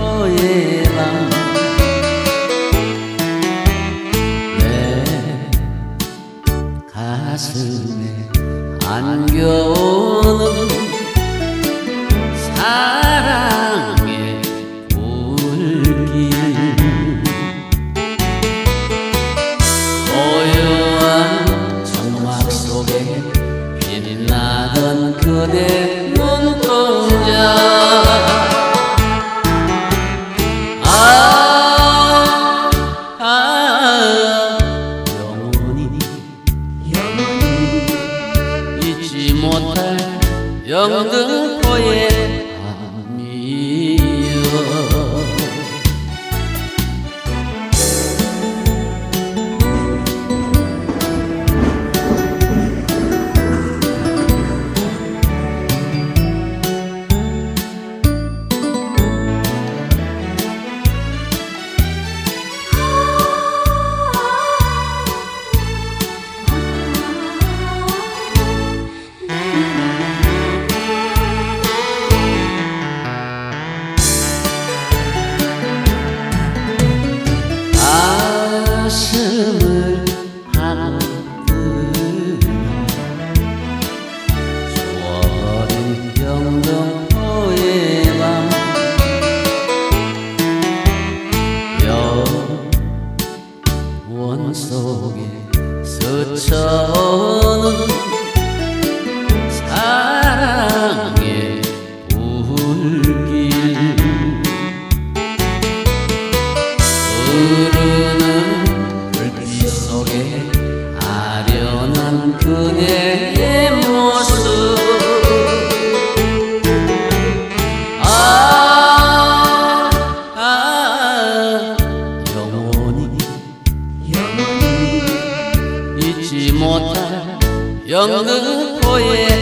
서서의 가슴에 안겨온 这样的火焰。 사랑의 불길. 흐르는 불빛 속에 아련한 그대의 모습. 영등포에